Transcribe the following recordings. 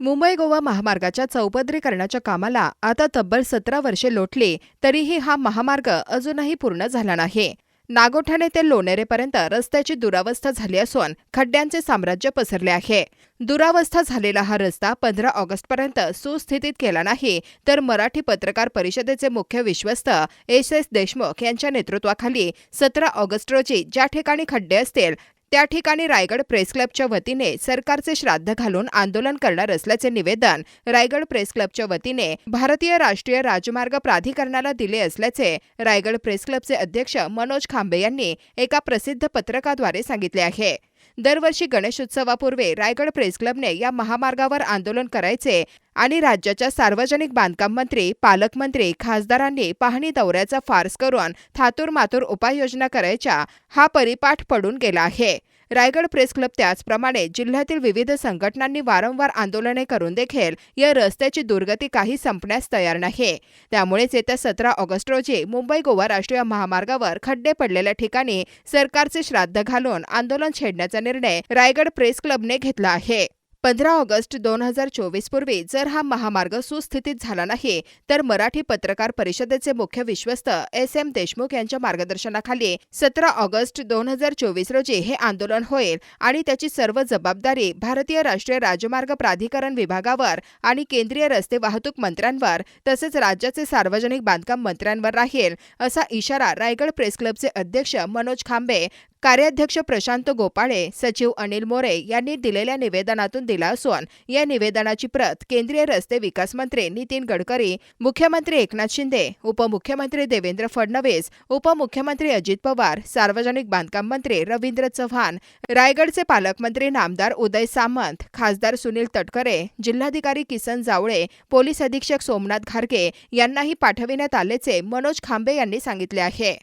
मुंबई गोवा महामार्गाच्या चौपदरीकरणाच्या कामाला आता तब्बल सतरा वर्षे लोटली तरीही हा महामार्ग अजूनही पूर्ण झाला नाही. नागोठाणे ते लोणेरेपर्यंत रस्त्याची दुरावस्था झाली असून खड्ड्यांचे साम्राज्य पसरले आहे. दुरावस्था झालेला हा रस्ता पंधरा ऑगस्टपर्यंत सुस्थितीत केला नाही तर मराठी पत्रकार परिषदेचे मुख्य विश्वस्त एस एस देशमुख यांच्या नेतृत्वाखाली सतरा ऑगस्ट रोजी ज्या ठिकाणी खड्डे असतील त्या ठिकाणी रायगड प्रेस क्लबच्या वतीने सरकारचे श्राद्ध घालून आंदोलन करणार असल्याचे निवेदन रायगड प्रेस क्लबच्या वतीने भारतीय राष्ट्रीय राजमार्ग प्राधिकरणाला दिले असल्याचे रायगड प्रेस क्लबचे अध्यक्ष मनोज खांबे यांनी एका प्रसिद्ध पत्रकाद्वारे सांगितले आहे. दरवर्षी गणेशोत्सवापूर्वी रायगड प्रेस क्लबने या महामार्गावर आंदोलन करायचे आणि राज्याच्या सार्वजनिक बांधकाम मंत्री पालकमंत्री खासदारांनी पाहणी दौऱ्याचा फार्स करून थातूर मातूर उपाययोजना करायच्या हा परिपाठ पडून गेला आहे. रायगड प्रेस क्लब त्याचप्रमाणे जिल्ह्यातील विविध संघटनांनी वारंवार आंदोलने करून देखील या रस्त्याची दुर्गती काही संपण्यास तयार नाही त्यामुळेच येत्या सतरा ऑगस्ट रोजी मुंबई गोवा राष्ट्रीय महामार्गावर खड्डे पडलेल्या ठिकाणी सरकारचे श्राद्ध घालून आंदोलन छेडण्याचा निर्णय रायगड प्रेस क्लबने घेतला आहे. पंधरा ऑगस्ट दोन हजार चोवीस पूर्वी जर हा महामार्ग सुस्थितीत झाला नाही तर मराठी पत्रकार परिषदेचे मुख्य विश्वस्त एस एम देशमुख यांच्या मार्गदर्शनाखाली सतरा ऑगस्ट दोन हजार चोवीस रोजी हे आंदोलन होईल आणि त्याची सर्व जबाबदारी भारतीय राष्ट्रीय राजमार्ग प्राधिकरण विभागावर आणि केंद्रीय रस्ते वाहतूक मंत्र्यांवर तसेच राज्याचे सार्वजनिक बांधकाम मंत्र्यांवर राहील असा इशारा रायगड प्रेस क्लबचे अध्यक्ष मनोज खांबे कार्याध्यक्ष प्रशांत गोपाळे सचिव अनिल मोरे यांनी दिलेल्या निवेदनातून दिला असून या निवेदनाची प्रत केंद्रीय रस्ते विकास मंत्री नितीन गडकरी मुख्यमंत्री एकनाथ शिंदे उपमुख्यमंत्री देवेंद्र फडणवीस उपमुख्यमंत्री अजित पवार सार्वजनिक बांधकाम मंत्री रवींद्र चव्हाण रायगडचे पालकमंत्री नामदार उदय सामंत खासदार सुनील तटकरे जिल्हाधिकारी किसन जावळे पोलीस अधीक्षक सोमनाथ घारगे यांनाही पाठविण्यात आल्याचे मनोज खांबे यांनी सांगितले आहे.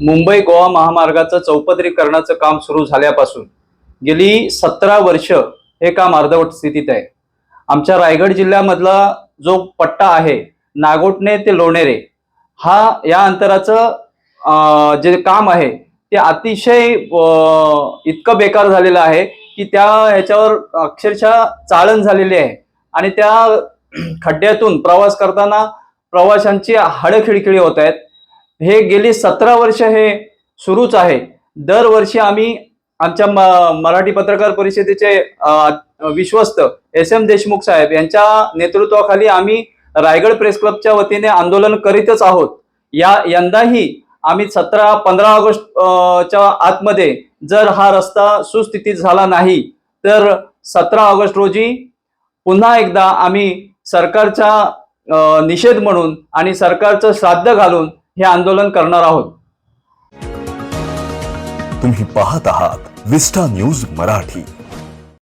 मुंबई गोवा महामार्गाचं चौपदरीकरणाचं काम सुरू झाल्यापासून गेली सतरा वर्ष हे काम अर्धवट स्थितीत आहे. आमच्या रायगड जिल्ह्यामधला जो पट्टा आहे नागोटणे ते लोणेरे हा या अंतराचं जे काम आहे ते अतिशय इतकं बेकार झालेलं आहे की त्या ह्याच्यावर अक्षरशः चाळण झालेली आहे आणि त्या खड्ड्यातून प्रवास करताना प्रवाशांची हाडं खिळखिळी होत आहेत. हे गेली सतरा वर्ष हे सुरूच आहे. दरवर्षी आम्ही आमच्या म- मराठी पत्रकार परिषदेचे विश्वस्त एस एम देशमुख साहेब यांच्या नेतृत्वाखाली आम्ही रायगड प्रेस क्लबच्या वतीने आंदोलन करीतच आहोत. या यंदाही आम्ही सतरा पंधरा ऑगस्ट च्या आतमध्ये जर हा रस्ता सुस्थितीत झाला नाही तर सतरा ऑगस्ट रोजी पुन्हा एकदा आम्ही सरकारचा निषेध म्हणून आणि सरकारचं श्राद्ध घालून हे आंदोलन करणार आहोत. तुम्ही पाहत आहात विस्टा न्यूज मराठी.